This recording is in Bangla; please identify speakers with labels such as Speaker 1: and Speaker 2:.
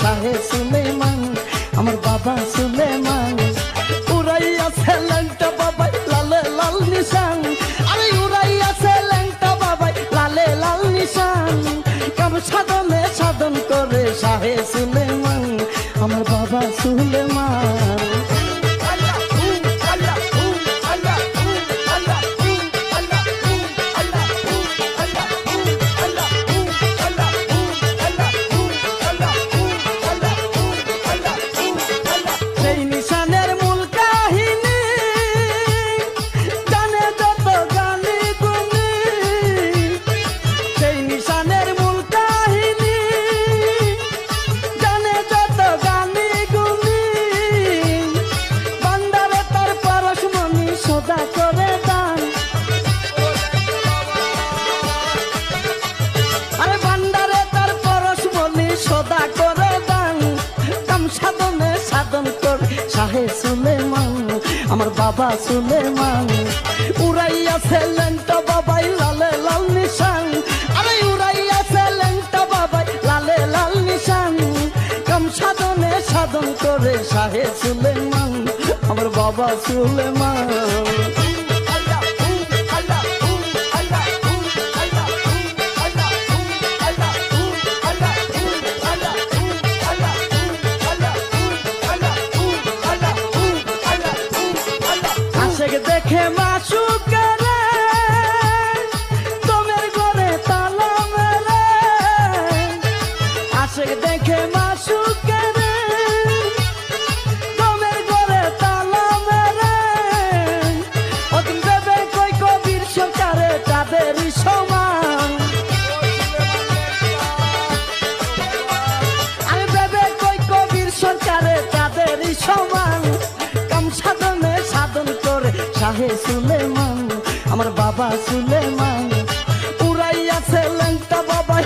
Speaker 1: শাহে সুলেমান, আমার বাবা সুলেমান। উড়াইয়া বাবাই লালে লাল নিশান। আরে উড়াইয়া ছেলেনটা বাবাই লালে লাল নিশান। কাম সাধনে সাধন করে শাহে সুলেমান, আমার বাবা সুলেমান। শাহে সুলেমান, আমার বাবা সুলেমান। উড়াইয়া ছেলেনটা বাবাই লালে লাল নিশান। আরে উড়াইয়া ছেলেনটা বাবাই লালে লাল নিশান। কম সাধনে সাধন করে শাহে সুলেমান, আমার বাবা সুলেমান। দেখে মাসু শাহে সুলেমান আমার বাবা সুলেমান। উড়াইয়াছে ল্যাংটা বাবা